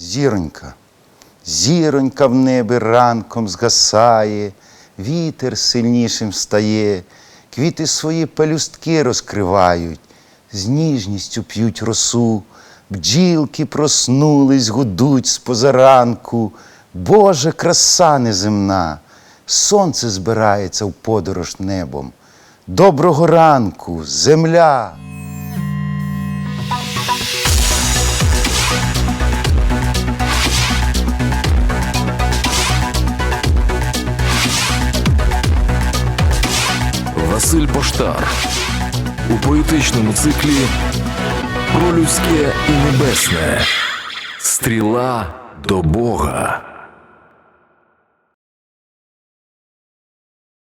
Зіронька, зіронька в небі ранком згасає, вітер сильнішим стає, квіти свої пелюстки розкривають, з ніжністю п'ють росу, бджілки проснулись, гудуть з позаранку. Боже, краса неземна, сонце збирається в подорож небом. Доброго ранку, земля! Василь Поштар у поетичному циклі Про людське і небесне. Стріла до Бога.